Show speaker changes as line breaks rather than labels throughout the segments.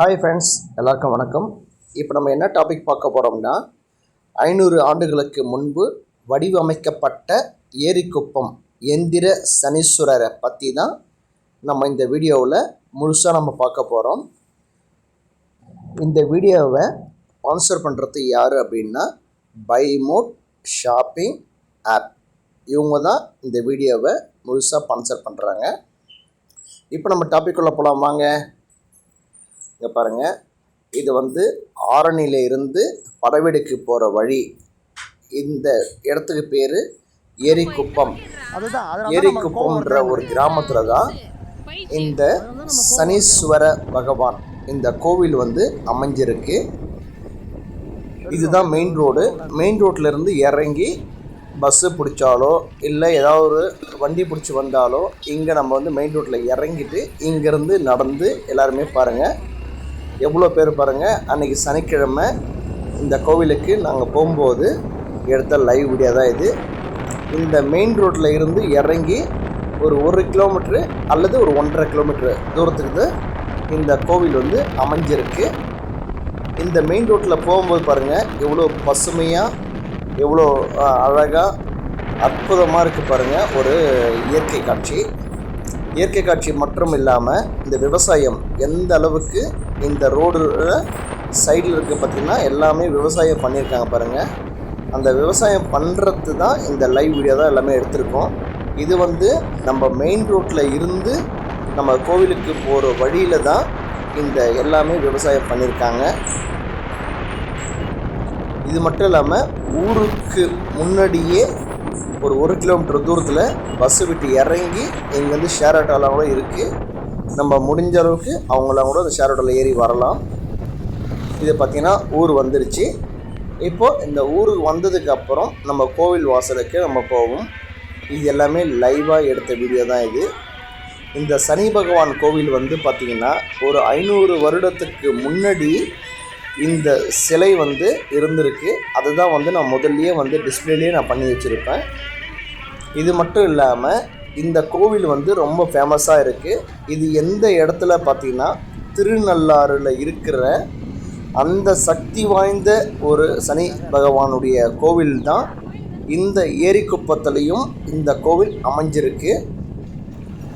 Hi friends எல்லாருக்கும் வணக்கம். இப்போ நம்ம என்ன டாபிக் பார்க்க போகிறோம்னா ஐநூறு ஆண்டுகளுக்கு முன்பு வடிவமைக்கப்பட்ட ஏரிக்குப்பம் எந்திர சனீஸ்வரரை பற்றி தான் நம்ம இந்த வீடியோவில் முழுசாக நம்ம பார்க்க போகிறோம் இந்த வீடியோவை ஸ்பான்சர் பண்ணுறது யார் அப்படின்னா பைமோட் ஷாப்பிங் ஆப் இவங்க தான் இந்த வீடியோவை முழுசாக ஸ்பான்சர் பண்ணுறாங்க இப்போ நம்ம டாபிக் உள்ள போகலாம் வாங்க. இங்கே பாருங்கள் இது வந்து ஆரணியில இருந்து படவெடுக்கு போகிற வழி. இந்த இடத்துக்கு பேர் ஏரிக்குப்பம் ஏரிக்குப்பம்ன்ற ஒரு கிராமத்தில் தான் இந்த சனீஸ்வர பகவான் இந்த கோவில் வந்து அமைஞ்சிருக்கு. இதுதான் மெயின் ரோடு மெயின் ரோட்ல இருந்து இறங்கி பஸ்ஸு பிடிச்சாலோ இல்லை ஏதாவது ஒரு வண்டி பிடிச்சி வந்தாலோ இங்கே நம்ம வந்து மெயின் ரோட்டில் இறங்கிட்டு இங்கேருந்து நடந்து எல்லாருமே பாருங்கள் எவ்வளோ பேர் பாருங்கள் அன்றைக்கி சனிக்கிழமை இந்த கோவிலுக்கு நாங்கள் போகும்போது எடுத்த லைவ் வீடியோ தான் இது. இந்த மெயின் ரோட்டில் இருந்து இறங்கி ஒரு ஒரு கிலோமீட்ரு அல்லது ஒரு ஒன்றரை கிலோமீட்ரு தூரத்துக்கு தான் இந்த கோவில் வந்து அமைஞ்சிருக்கு. இந்த மெயின் ரோட்டில் போகும்போது பாருங்கள் எவ்வளோ பசுமையாக எவ்வளோ அழகாக அற்புதமாக இருக்குது பாருங்கள் ஒரு இயற்கை காட்சி. இயற்கை காட்சி மட்டும் இல்லாமல் இந்த விவசாயம் எந்த அளவுக்கு இந்த ரோடு சைடில் இருக்க பார்த்திங்கன்னா எல்லாமே விவசாயம் பண்ணியிருக்காங்க பாருங்கள் அந்த விவசாயம் பண்ணுறது தான் இந்த லைவ் வீடியோ தான் எல்லாமே எடுத்திருக்கோம். இது வந்து நம்ம மெயின் ரோட்டில் இருந்து நம்ம கோவிலுக்கு போகிற வழியில் தான் இந்த எல்லாமே விவசாயம் பண்ணியிருக்காங்க. இது மட்டும் இல்லாமல் ஊருக்கு முன்னாடியே ஒரு ஒரு கிலோமீட்டர் தூரத்தில் பஸ்ஸு விட்டு இறங்கி இங்கேருந்து ஷேர் ஆட்டோலாம் கூட இருக்குது நம்ம முடிஞ்ச அளவுக்கு அவங்களாம் கூட அந்த ஷேர் ஆட்டோவில் ஏறி வரலாம். இது பார்த்திங்கன்னா ஊர் வந்துருச்சு. இப்போது இந்த ஊருக்கு வந்ததுக்கு அப்புறம் நம்ம கோவில் வாசலுக்கு நம்ம போவோம். இது எல்லாமே லைவாக எடுத்த வீடியோ தான் இது. இந்த சனி பகவான் கோவில் வந்து பார்த்திங்கன்னா ஒரு ஐநூறு வருடத்துக்கு முன்னாடி இந்த சிலை வந்து இருந்திருக்கு. அதுதான் வந்து நான் முதல்லையே வந்து டிஸ்பிளேலேயே நான் பண்ணி வச்சுருப்பேன். இது மட்டும் இல்லாமல் இந்த கோவில் வந்து ரொம்ப ஃபேமஸாக இருக்குது இது எந்த இடத்துல பார்த்தீங்கன்னா திருநள்ளாறில் இருக்கிற அந்த சக்தி வாய்ந்த ஒரு சனி பகவானுடைய கோவில் தான். இந்த ஏரிக்குப்பத்துலேயும் இந்த கோவில் அமைஞ்சிருக்கு.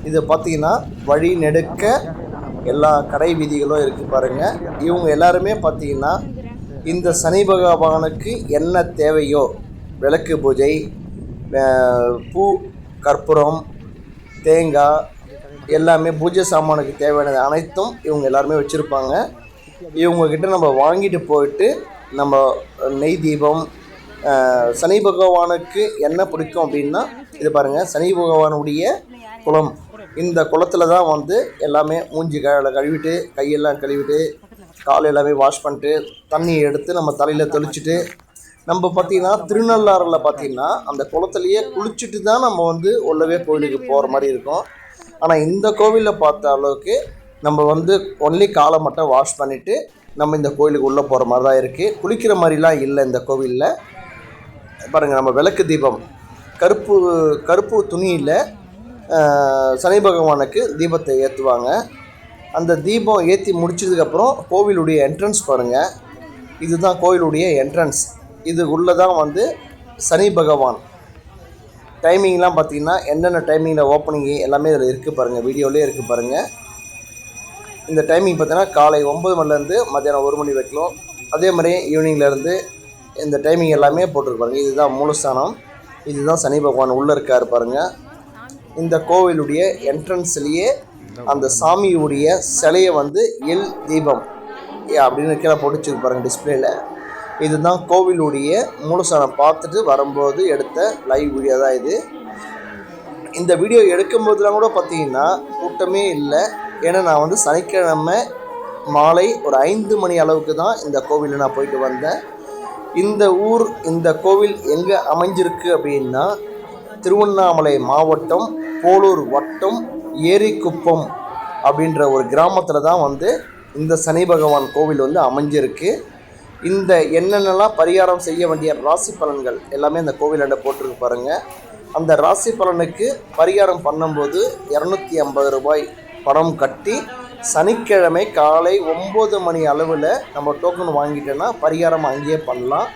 இது பார்த்தீங்கன்னா வழி நெடுக்க எல்லா கடை வீதிகளும் இருக்குது பாருங்கள் இவங்க எல்லாருமே பார்த்தீங்கன்னா இந்த சனி பகவானுக்கு என்ன தேவையோ விளக்கு பூஜை பூ கற்பூரம் தேங்காய் எல்லாமே பூஜை சாமானுக்கு தேவையானது அனைத்தும் இவங்க எல்லாருமே வச்சுருப்பாங்க. இவங்கக்கிட்ட நம்ம வாங்கிட்டு போயிட்டு நம்ம நெய் தீபம் சனி பகவானுக்கு என்ன பிடிக்கும் அப்படின்னா இது பாருங்கள் சனி பகவானுடைய குளம். இந்த குளத்துல தான் வந்து எல்லாமே மூஞ்சி கழுவிட்டு கையெல்லாம் கழுவிட்டு கால் எல்லாமே வாஷ் பண்ணிட்டு தண்ணியை எடுத்து நம்ம தலையில் தெளிச்சிட்டு நம்ம பார்த்தீங்கன்னா திருநள்ளாறில் பார்த்தீங்கன்னா அந்த குளத்துலையே குளிச்சுட்டு தான் நம்ம வந்து உள்ளவே கோவிலுக்கு போகிற மாதிரி இருக்கும். ஆனால் இந்த கோவிலில் பார்த்த அளவுக்கு நம்ம வந்து ஒன்லி காலை மட்டும் வாஷ் பண்ணிவிட்டு நம்ம இந்த கோயிலுக்கு உள்ளே போகிற மாதிரி தான் இருக்குது குளிக்கிற மாதிரிலாம் இல்லை இந்த கோவிலில். பாருங்கள் நம்ம விளக்கு தீபம். கருப்பு கருப்பு துணியில் சனி பகவானுக்கு தீபத்தை ஏற்றுவாங்க அந்த தீபம் ஏற்றி முடிச்சதுக்கப்புறம் கோவிலுடைய என்ட்ரன்ஸ் பாருங்கள் இதுதான் கோவிலுடைய என்ட்ரன்ஸ் இது உள்ளே தான் வந்து சனி பகவான். டைமிங்லாம் பார்த்திங்கன்னா என்னென்ன டைமிங்கில் ஓப்பனிங் எல்லாமே இதில் இருக்குது பாருங்கள் வீடியோலேயே இருக்குது பாருங்கள் இந்த டைமிங் பார்த்தீங்கன்னா காலை ஒம்பது மணிலேருந்து மத்தியானம் ஒரு மணி வரைக்கும். அதே மாதிரி ஈவினிங்லேருந்து இந்த டைமிங் எல்லாமே போட்டிருப்பாருங்க இதுதான் மூலஸ்தானம். இதுதான் சனி பகவான் உள்ளே இருக்கார் பாருங்கள் இந்த கோவிலுடைய என்ட்ரன்ஸ்லேயே அந்த சாமியுடைய சிலையை வந்து எல் தீபம் அப்படின்னு கீழே போட்டு பாருங்க டிஸ்பிளேல இதுதான் கோவிலுடைய மூலஸ்தானம். பார்த்துட்டு வரும்போது எடுத்த லைவ் வீடியோ தான் இது. இந்த வீடியோ எடுக்கும்போதெல்லாம் கூட பார்த்தீங்கன்னா கூட்டமே இல்லை. ஏன்னா நான் வந்து சனிக்கிழமை மாலை ஒரு ஐந்து மணி அளவுக்கு தான் இந்த கோவிலில் நான் போயிட்டு வந்தேன். இந்த ஊர் இந்த கோவில் எங்கே அமைஞ்சிருக்கு அப்படின்னா திருவண்ணாமலை மாவட்டம் போலூர் வட்டம் ஏரிக்குப்பம் அப்படின்ற ஒரு கிராமத்தில் தான் வந்து இந்த சனி பகவான் கோவில் வந்து அமைஞ்சிருக்கு. இந்த என்னென்னலாம் பரிகாரம் செய்ய வேண்டிய ராசி பலன்கள் எல்லாமே அந்த கோவிலாண்ட போட்டிருக்கு பாருங்கள் அந்த ராசி பலனுக்கு பரிகாரம் பண்ணும்போது இரநூத்தி ஐம்பது ரூபாய் பணம் கட்டி சனிக்கிழமை காலை ஒம்பது மணி அளவில் நம்ம டோக்கன் வாங்கிட்டோன்னா பரிகாரம் அங்கேயே பண்ணலாம்.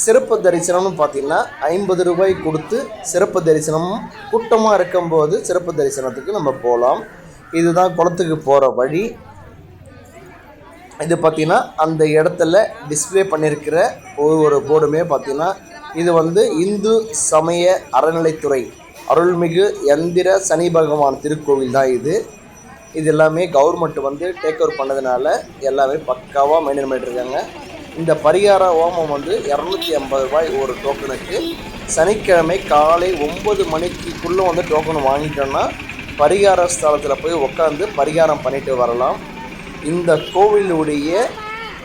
சிறப்பு தரிசனம்னு பார்த்தீங்கன்னா ஐம்பது ரூபாய் கொடுத்து சிறப்பு தரிசனம் கூட்டமாக இருக்கும்போது சிறப்பு தரிசனத்துக்கு நம்ம போகலாம். இதுதான் குளத்துக்கு போகிற வழி. இது பார்த்திங்கன்னா அந்த இடத்துல டிஸ்ப்ளே பண்ணியிருக்கிற ஒரு ஒரு போர்டுமே பார்த்திங்கன்னா இது வந்து இந்து சமய அறநிலைத்துறை அருள்மிகு எந்திர சனி பகவான் திருக்கோவில் தான் இது. இது எல்லாமே கவர்மெண்ட் வந்து டேக் ஓவர் பண்ணதுனால எல்லாமே பக்காவாக மெயின்டைன் பண்ணிட்டுருக்காங்க இந்த பரிகார ஹோமம் வந்து இரநூத்தி ஐம்பது ரூபாய் ஒரு டோக்கனுக்கு சனிக்கிழமை காலை ஒம்பது மணிக்குள்ளே வந்து டோக்கன் வாங்கிட்டோன்னா பரிகார ஸ்தலத்தில் போய் உட்காந்து பரிகாரம் பண்ணிட்டு வரலாம். இந்த கோவிலுடைய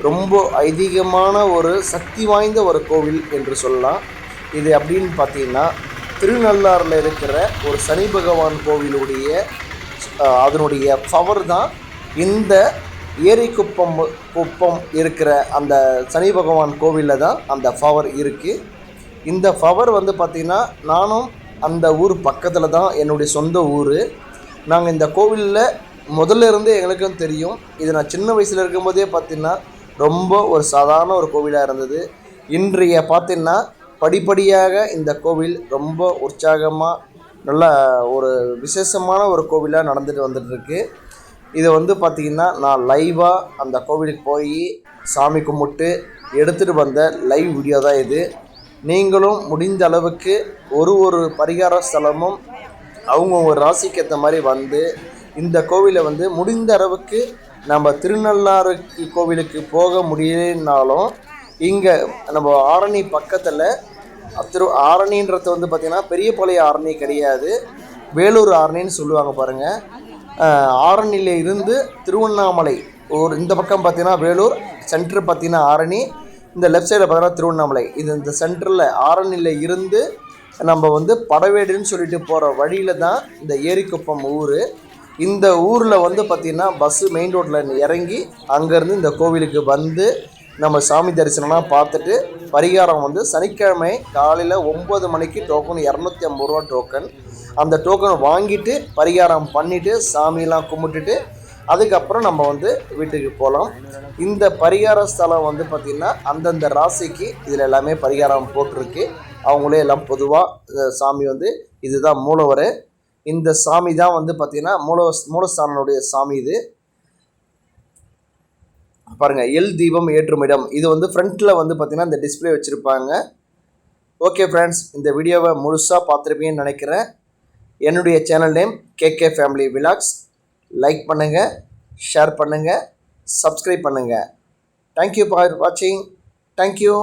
ரொம்ப ஐதீகமான ஒரு சக்தி வாய்ந்த ஒரு கோவில் என்று சொல்லலாம். இது அப்படின்னு பார்த்தீங்கன்னா திருநள்ளாறில் இருக்கிற ஒரு சனி பகவான் கோவிலுடைய அதனுடைய பவர் தான் இந்த ஏரிக்குப்பம் குப்பம் இருக்கிற அந்த சனி பகவான் கோவிலில் தான் அந்த ஃபவர் இருக்குது இந்த ஃபவர் வந்து பார்த்திங்கன்னா நானும் அந்த ஊர் பக்கத்தில் தான் என்னுடைய சொந்த ஊர். நாங்கள் இந்த கோவிலில் முதல்ல இருந்தே எங்களுக்கும் தெரியும். இது நான் சின்ன வயசில் இருக்கும்போதே பார்த்திங்கன்னா ரொம்ப ஒரு சாதாரண ஒரு கோவிலாக இருந்தது. இன்றைய பார்த்தீங்கன்னா படிப்படியாக இந்த கோவில் ரொம்ப உற்சாகமாக நல்ல ஒரு விசேஷமான ஒரு கோவிலாக நடந்துட்டு வந்துட்டுருக்கு இதை வந்து பார்த்திங்கன்னா நான் லைவாக அந்த கோவிலுக்கு போய் சாமி கும்பிட்டு எடுத்துகிட்டு வந்த லைவ் வீடியோ தான் இது. நீங்களும் முடிந்த அளவுக்கு ஒரு ஒரு பரிகார ஸ்தலமும் அவங்கவுங்க ராசிக்கு ஏற்ற மாதிரி வந்து இந்த கோவிலை வந்து முடிந்த அளவுக்கு நம்ம திருநள்ளாறு கோவிலுக்கு போக முடியலனாலும் இங்கே நம்ம ஆரணி பக்கத்தில் திரு ஆரணின்றது வந்து பார்த்திங்கன்னா பெரியபாளைய ஆரணி கிடையாது. வேலூர் ஆரணின்னு சொல்லுவாங்க பாருங்கள் ஆரணியில் இருந்து திருவண்ணாமலை ஒரு இந்த பக்கம் பார்த்தீங்கன்னா வேலூர் சென்டர் பார்த்தீங்கன்னா ஆரணி இந்த லெஃப்ட் சைடில் பார்த்தீங்கன்னா திருவண்ணாமலை. இது இந்த சென்டரில் ஆரணியில் இருந்து நம்ம வந்து படவேடுன்னு சொல்லிட்டு போகிற வழியில் தான் இந்த ஏரிக்குப்பம் ஊர். இந்த ஊரில் வந்து பார்த்திங்கன்னா பஸ்ஸு மெயின் ரோட்டில் இறங்கி அங்கேருந்து இந்த கோவிலுக்கு வந்து நம்ம சாமி தரிசனம்லாம் பார்த்துட்டு பரிகாரம் வந்து சனிக்கிழமை காலையில் ஒம்பது மணிக்கு டோக்கன் இரநூத்தி ஐம்பது ரூபா டோக்கன் அந்த டோக்கனை வாங்கிட்டு பரிகாரம் பண்ணிவிட்டு சாமியெல்லாம் கும்பிட்டுட்டு அதுக்கப்புறம் நம்ம வந்து வீட்டுக்கு போகலாம் இந்த பரிகார ஸ்தலம் வந்து பார்த்திங்கன்னா அந்தந்த ராசிக்கு இதில் எல்லாமே பரிகாரம் போட்டிருக்கு. அவங்களே எல்லாம் பொதுவாக சாமி வந்து இதுதான் மூலவர். இந்த சாமி தான் வந்து பார்த்திங்கன்னா மூல மூலஸ்தானனுடைய சாமி இது. பாருங்கள் எல் தீபம் ஏற்றும் இடம். இது வந்து ஃப்ரண்ட்டில் வந்து பார்த்திங்கன்னா இந்த டிஸ்ப்ளே வச்சுருப்பாங்க. ஓகே ஃப்ரெண்ட்ஸ் இந்த வீடியோவை முழுசாக பார்த்துருப்பீங்கன்னு நினைக்கிறேன். என்னுடைய channel name KK family vlogs like பண்ணுங்கள் ஷேர் பண்ணுங்கள் சப்ஸ்கிரைப் பண்ணுங்கள் தேங்க்யூ ஃபார் வாட்சிங் தேங்க்யூ